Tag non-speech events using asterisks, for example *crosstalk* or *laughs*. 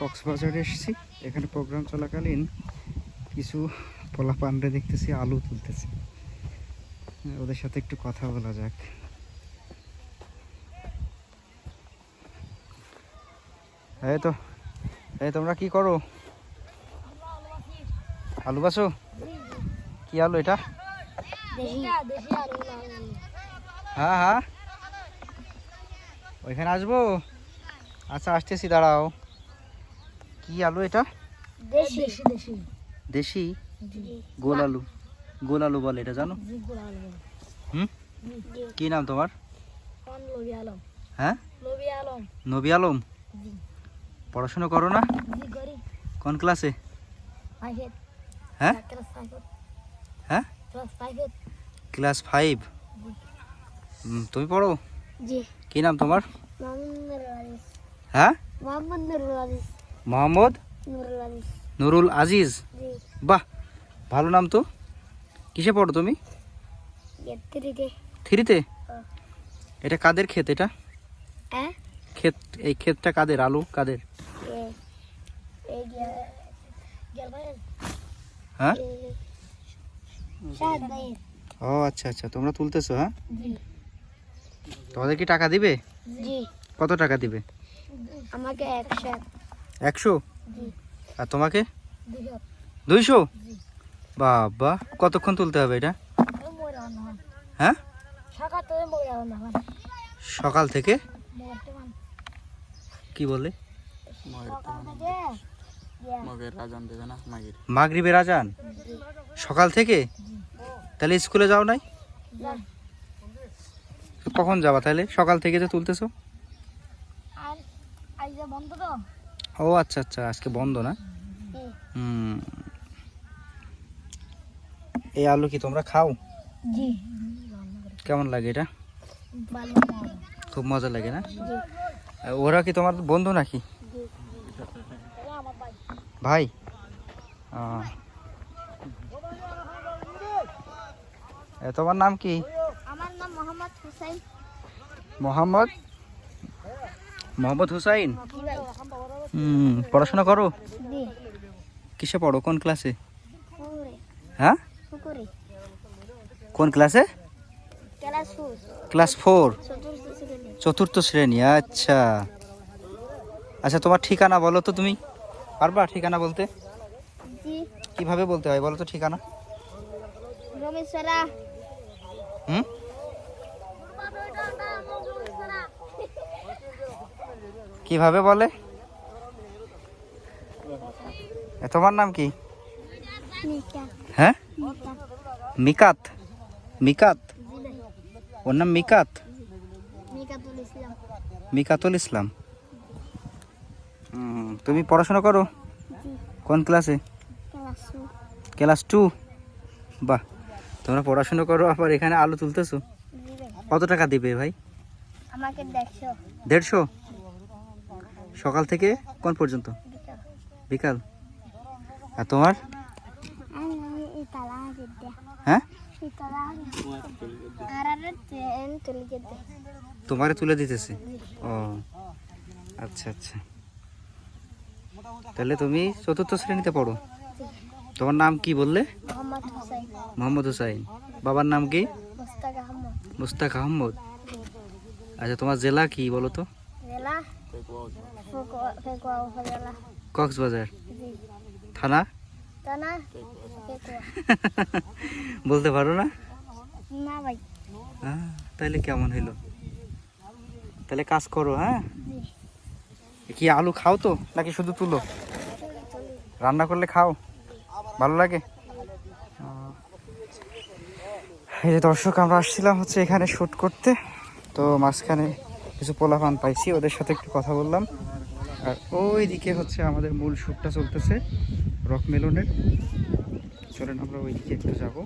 কক্সবাজারে এসেছি। এখানে প্রোগ্রাম চলাকালীন কিছু পোলা পান্ডে দেখতেছি, আলু তুলতেছে। ওদের সাথে একটু কথা বলা যাক। এই তো, এই তোমরা কি করো? আলু বাসো কি আলু এটা? হ্যাঁ হ্যাঁ। ওইখানে আসব? আচ্ছা আসতেছি, দাঁড়াও। কি আলু এটা? দেশি। দেশি দেশি। গোল আলু। গোল আলু বলে এটা জানো? হুম? কি নাম তোমার? কোন লবি আলম। হ্যাঁ? লবি আলম। নবী আলম? পড়াশোনা করো না? কোন ক্লাসে? হ্যাঁ? ক্লাস হ্যাঁ? Class five? তুমি পড়ো? জি। কি নাম তোমার? হ্যাঁ? মোহাম্মদ নুরুল আজিজ মোহাম্মদ নুরুল আজিজ। বাহ ভালো নাম তো। কিসে পড়ো তুমি? থ্রিতে। হ্যাঁ। এটা কাদের ক্ষেত এটা? হ্যাঁ ক্ষেত এই ক্ষেতটা কাদের আলু কাদের? হ্যাঁ? ও আচ্ছা আচ্ছা তোমরা তুলতেছো হ্যাঁ? তোমাদের কি টাকা দিবে? কত টাকা দিবে? আমাকে একশো একশো? আর তোমাকে? দুইশো? বাবা কতক্ষণ তুলতে হবে এটা? হয়? সকাল থেকে মরে না সকাল থেকে? বর্তমান কি বলে মাগরিবের আজান সকাল থেকে? তাহলে স্কুলে যাও নাই? কখন যাবা তাহলে? সকাল থেকে যে তুলতেছো? বন্ধ তো। ও আচ্ছা আচ্ছা আজকে বন্ধ না? হুম। এই আলু কি তোমরা খাও? কেমন লাগে এটা? খুব মজা লাগে না? ওরা কি তোমার বন্ধু নাকি? ভাই। তোমার নাম কি? আমার নাম মোহাম্মদ হুসাইন। মোহাম্মদ? মোহাম্মদ হুসাইন। হুম পড়াশোনা করো? কিসে পড়ো? কোন ক্লাসে? হ্যাঁ? কোন ক্লাসে? Class four. চতুর্থ শ্রেণি। আচ্ছা। আচ্ছা তোমার ঠিকানা বলো তো তুমি। পারবা ঠিকানা বলতে? কীভাবে বলতে হয় বলো তো ঠিকানা? হুম? কীভাবে বলে? তোমার নাম কি? হ্যাঁ? মিকাত? মিকাত? ওর নাম মিকাত? মিকাতুল ইসলাম। তুমি পড়াশোনা করো? কোন ক্লাসে? Class two. বাহ তোমরা পড়াশোনা করো আবার এখানে আলু তুলতেছো? কত টাকা দিবে ভাই? আমাকে দেড়শো? সকাল থেকে কোন পর্যন্ত? বিকাল? আর তোমার? হ্যাঁ? তোমারে তুলে দিতেছে। ও আচ্ছা আচ্ছা। তাহলে তুমি চতুর্থ শ্রেণীতে পড়ো। তোমার নাম কি বললে? মোহাম্মদ হুসাইন। বাবার নাম কি? মুস্তাক আহমদ। আচ্ছা তোমার জেলা কি বলো তো? জেলা? কক্সবাজার। থানা? *laughs* বলতে পারো না? না ভাই। আহ, তাহলে কেমন হইল? তাহলে কাজ করো হ্যাঁ? কি আলু খাও তো নাকি শুধু তুলো? রান্না করলে খাও ভালো লাগে? এই যে দর্শক আমরা আসছিলাম হচ্ছে এখানে শ্যুট করতে। তো মাঝখানে কিছু পোলাপান পাইছি ওদের সাথে একটু কথা বললাম। আর ওইদিকে হচ্ছে আমাদের মূল শ্যুটটা চলতেছে রক মেলনের। চলেন আমরা ওইদিকে একটু যাব।